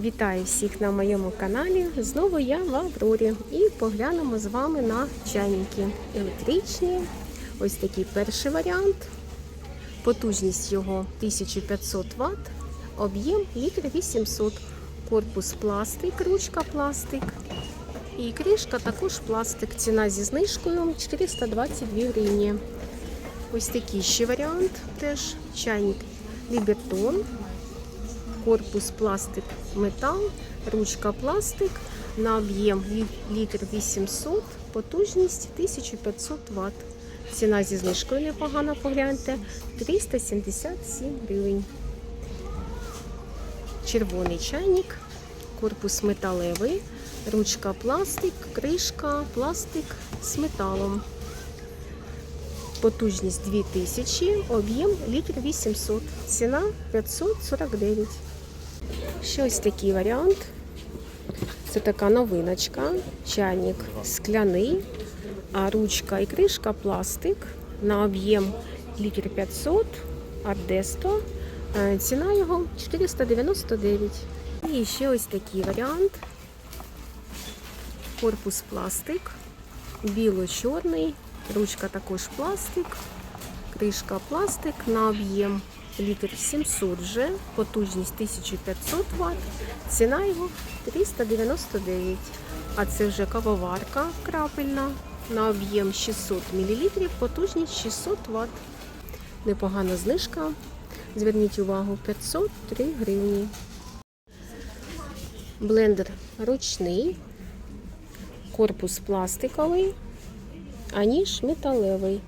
Вітаю всіх на моєму каналі. Знову я в Аврорі і поглянемо з вами на чайники електричні. Ось такий перший варіант. Потужність його 1500 Вт, об'єм літр 800, корпус пластик, ручка пластик. І кришка також пластик. Ціна зі знижкою 422 гривні. Ось такий ще варіант теж чайник Лібертон корпус пластик метал, ручка пластик на об'єм літр 800, потужність 1500 Вт. Ціна зі знижкою непогана, погляньте, 377 гривень. Червоний чайник, корпус металевий, ручка пластик, кришка, пластик з металом. Потужність 2000, об'єм літр 800, ціна 549. Ще ось такий варіант. Це така новиночка. Чайник скляний, а ручка і кришка пластик на об'єм літр 500, Ардесто. Е, Ціна його 499. І ще ось такий варіант. Корпус пластик, біло-чорний, ручка також пластик, кришка пластик на об'єм літр 700 вже, потужність 1500 Вт, ціна його 399. А це вже кавоварка крапельна на об'єм 600 мл, потужність 600 Вт. Непогана знижка. Зверніть увагу 503 гривні. Блендер ручний, корпус пластиковий, а ніж металевий.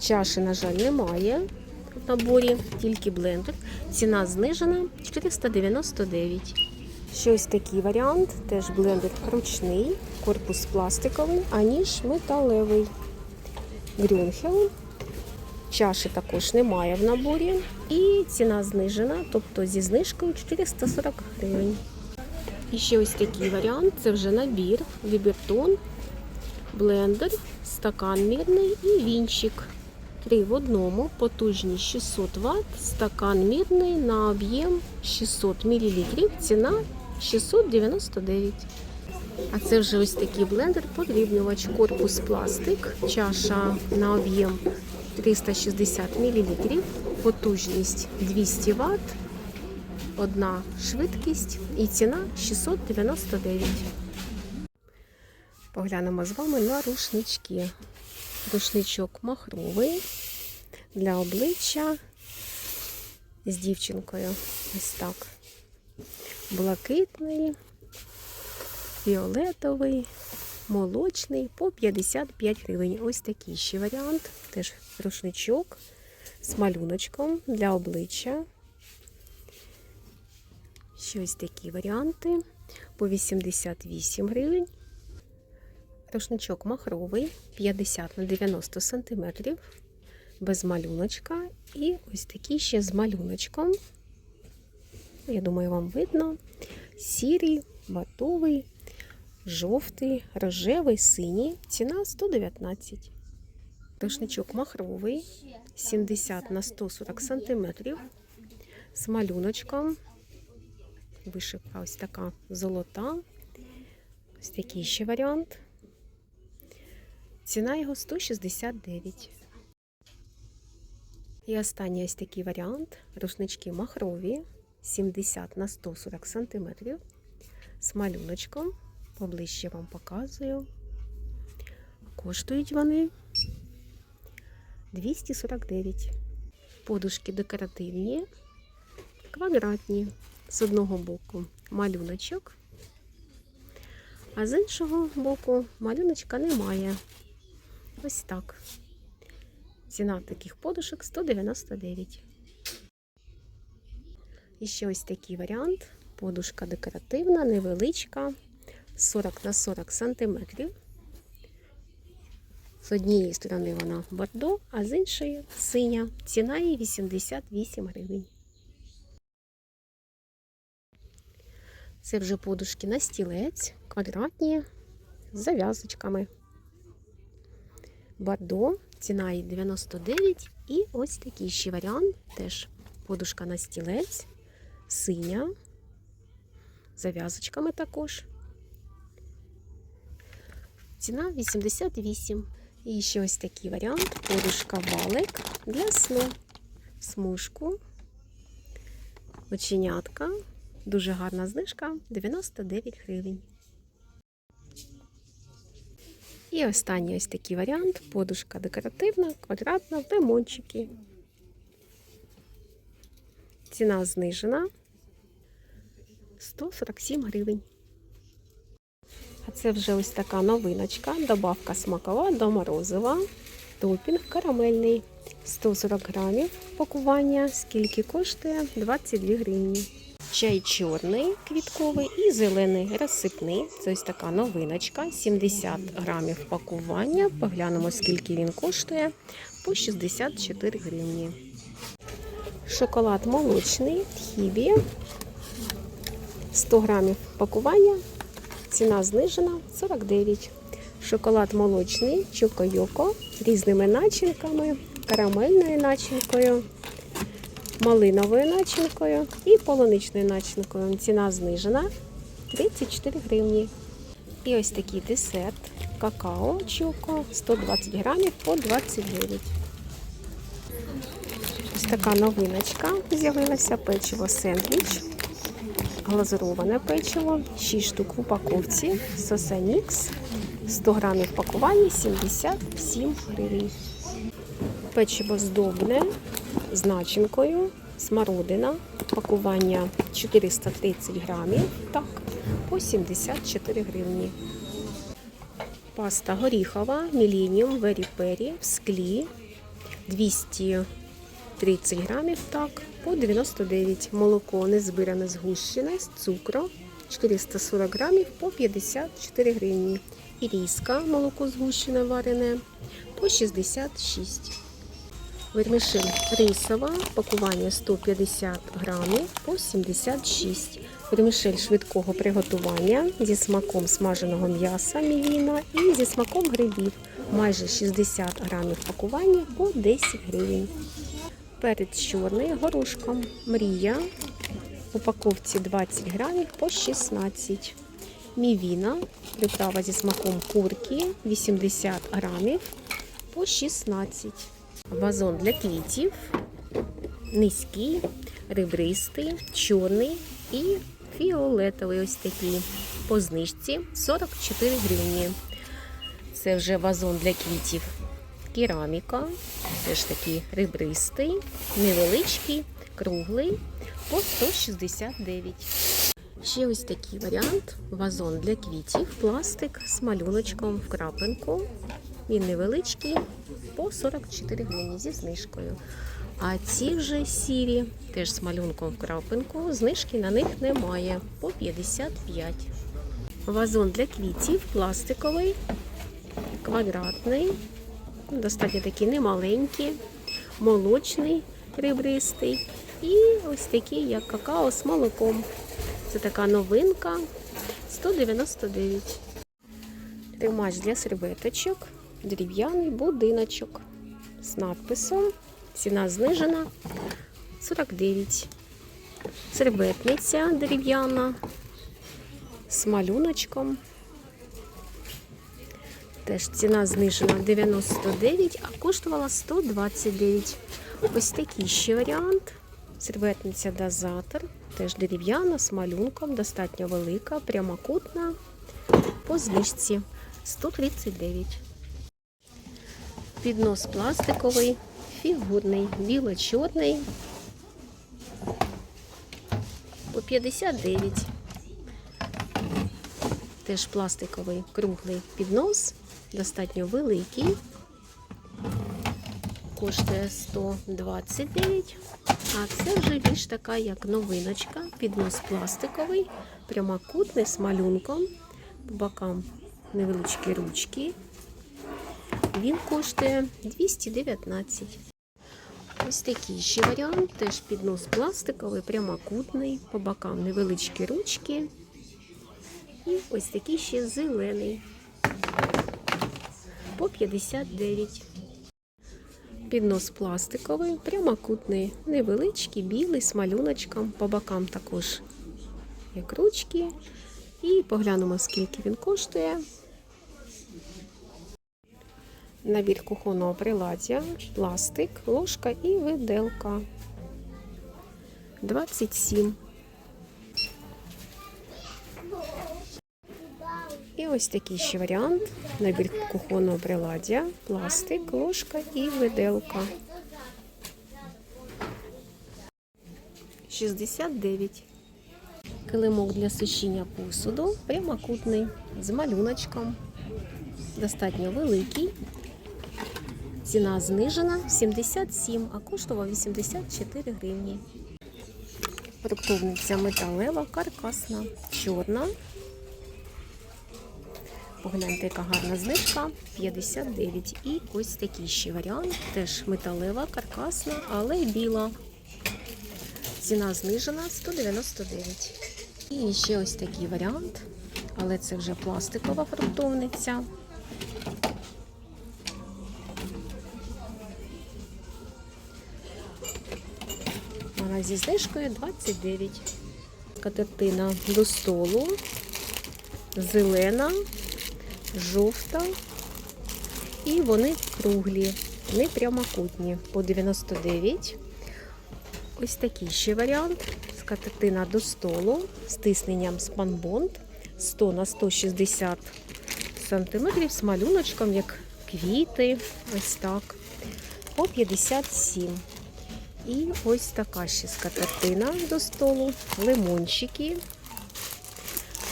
Чаші, на жаль, немає в наборі, тільки блендер. Ціна знижена 499. Ще ось такий варіант, теж блендер ручний, корпус пластиковий, а ніж металевий. Грюнхел. Чаші також немає в наборі. І ціна знижена, тобто зі знижкою 440 гривень. І ще ось такий варіант це вже набір, лібертон, блендер, стакан мірний і вінчик. Три в одному, потужність 600 Вт, стакан мірний на об'єм 600 мл, ціна 699. А це вже ось такий блендер, подрібнювач, корпус пластик, чаша на об'єм 360 мл, потужність 200 Вт, одна швидкість і ціна 699. Поглянемо з вами на рушнички. Рушничок махровий для обличчя з дівчинкою. Ось так. Блакитний, фіолетовий, молочний по 55 гривень. Ось такий ще варіант. Теж рушничок з малюночком для обличчя. Ще ось такі варіанти по 88 гривень. Рушничок махровий 50 на 90 см, без малюночка. І ось такий ще з малюночком. Я думаю, вам видно. Сірий, матовий, жовтий, рожевий, синій. Ціна 119. Рушничок махровий 70 на 140 см, з малюночком. Вишивка ось така золота. Ось такий ще варіант. Ціна його 169. І останній ось такий варіант. Рушнички махрові 70 на 140 см. З малюночком. Поближче вам показую. Коштують вони 249. Подушки декоративні, квадратні. З одного боку малюночок, а з іншого боку малюночка немає. Ось так. Ціна таких подушок 199. І ще ось такий варіант. Подушка декоративна, невеличка, 40 на 40 сантиметрів. З однієї сторони вона бордо, а з іншої синя. Ціна її 88 гривень. Це вже подушки на стілець, квадратні, з зав'язочками. Бордо, ціна її 99. І ось такий ще варіант. Теж подушка на стілець, синя, зав'язочками також. Ціна 88. І ще ось такий варіант. Подушка валик для сну. Смужку. Оченятка. Дуже гарна знижка 99 гривень. І останній ось такий варіант. Подушка декоративна, квадратна, лимончики. Ціна знижена 147 гривень. А це вже ось така новиночка. Добавка смакова до морозива. Топінг карамельний. 140 грамів пакування. Скільки коштує? 22 гривні. Чай чорний квітковий і зелений розсипний. Це ось така новиночка. 70 грамів пакування. Поглянемо, скільки він коштує. По 64 гривні. Шоколад молочний, хібі. 100 грамів пакування. Ціна знижена 49. Шоколад молочний, чокойоко різними начинками, карамельною начинкою, малиновою начинкою і полуничною начинкою. Ціна знижена 34 гривні. І ось такий десерт какао чоко 120 грамів по 29. Ось така новиночка з'явилася печиво сендвіч глазуроване печиво, 6 штук в упаковці, Сосанікс, 100 грамів пакування, 77 гривень. Печиво здобне з начинкою, смородина, пакування 430 грамів, так, по 74 гривні. Паста горіхова, Millennium Very Peri в склі 230 грамів, так, по 99 молоко незбиране згущене з цукру 440 грамів по 54 гривні. І різка молоко згущене варене по 66. Вермішель рисова, пакування 150 грамів по 76. Вермішель швидкого приготування зі смаком смаженого м'яса мівіна і зі смаком грибів. Майже 60 грамів пакування по 10 гривень. Перець чорний горошком. Мрія. В упаковці 20 грамів по 16. Мівіна. Приправа зі смаком курки 80 грамів по 16. Вазон для квітів. Низький, ребристий, чорний і фіолетовий. Ось такий. По знижці 44 гривні. Це вже вазон для квітів кераміка, теж такий ребристий, невеличкий, круглий по 169. Ще ось такий варіант: вазон для квітів, пластик з малюночком в крапинку. Він невеличкий по 44 гривні зі знижкою. А ці вже сірі, теж з малюнком в крапинку. Знижки на них немає по 55. Вазон для квітів пластиковий, квадратний. Достатньо такі немаленькі, молочний, ребристий. І ось такий, як какао з молоком. Це така новинка 199. Тримач для серветочок, дерев'яний будиночок з надписом. Ціна знижена 49. Серветниця дерев'яна з малюночком. Теж ціна знижена 99, а коштувала 129. Ось такий ще варіант. Серветниця дозатор. Теж дерев'яна з малюнком, достатньо велика, прямокутна. По знижці 139. Піднос пластиковий, фігурний, біло-чорний. По 59. Теж пластиковий круглий піднос достатньо великий. Коштує 129. А це вже більш така, як новиночка. Піднос пластиковий, прямокутний з малюнком. По бокам невеличкі ручки. Він коштує 219. Ось такий ще варіант. Теж піднос пластиковий, прямокутний, по бокам невеличкі ручки. І ось такий ще зелений по 59. Піднос пластиковий, прямокутний, невеличкий, білий, з малюночком, по бокам також як ручки. І поглянемо, скільки він коштує. Набір кухонного приладдя, пластик, ложка і виделка. 27. І ось такий ще варіант. Набір кухонного приладдя, пластик, ложка і виделка. 69. Килимок для сушіння посуду прямокутний з малюночком. Достатньо великий. Ціна знижена 77, а коштував 84 гривні. Фруктовниця металева, каркасна, чорна. Погляньте, яка гарна знижка 59. І ось такий ще варіант. Теж металева, каркасна, але біла. Ціна знижена 199. І ще ось такий варіант, але це вже пластикова фруктовниця. Зі знижкою 29. Катертина до столу, зелена, жовта. І вони круглі, вони прямокутні по 99. Ось такий ще варіант. Скатертина до столу з тисненням спанбонд 100 на 160 сантиметрів з малюночком, як квіти. Ось так. По 57. І ось така ще скатертина до столу. Лимончики.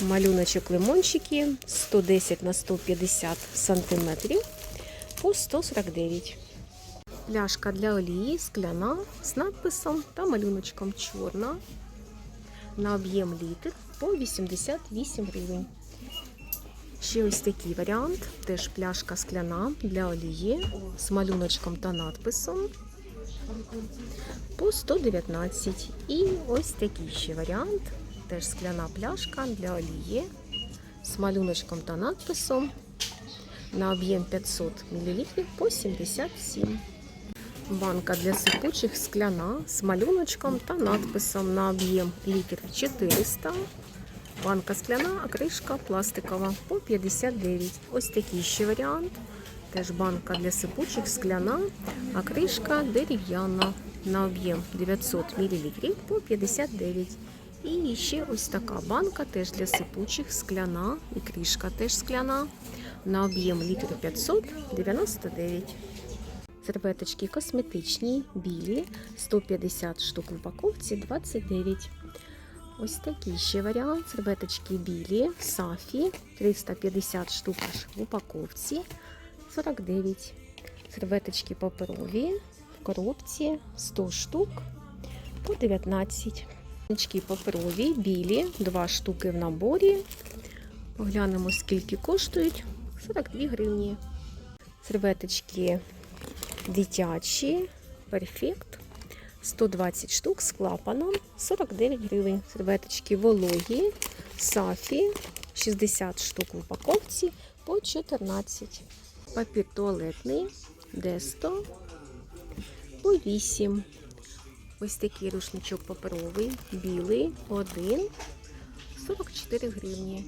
Малюночок лимончики 110 на 150 сантиметрів по 149. Пляшка для олії скляна з надписом та малюночком чорна на об'єм літр по 88 гривень. Ще ось такий варіант. Теж пляшка скляна для олії з малюночком та надписом по 119. І ось такий ще варіант. Теж скляна пляшка для олії з малюночком та надписом на об'єм 500 мл по 77. Банка для сипучих скляна з малюночком та надписом на об'єм літр 400. Банка скляна, а кришка пластикова по 59. Ось такий ще варіант. Теж банка для сипучих скляна, а кришка дерев'яна на об'єм 900 мл по 59. І ще ось така банка теж для сипучих скляна, і кришка теж скляна на об'єм літр 500 99. Серветочки косметичні, білі, 150 штук в упаковці, 29. Ось такий ще варіант. Серветочки білі, сафі, 350 штук в упаковці, 49. Серветочки паперові в коробці 100 штук по 19. Серветочки паперові, білі, 2 штуки в наборі. Поглянемо, скільки коштують. 42 гривні. Серветочки дитячі, перфект. 120 штук з клапаном, 49 гривень. Серветочки вологі, сафі, 60 штук в упаковці по 14. Папір туалетний, десто по 8. Ось такий рушничок паперовий, білий, один, 44 гривні.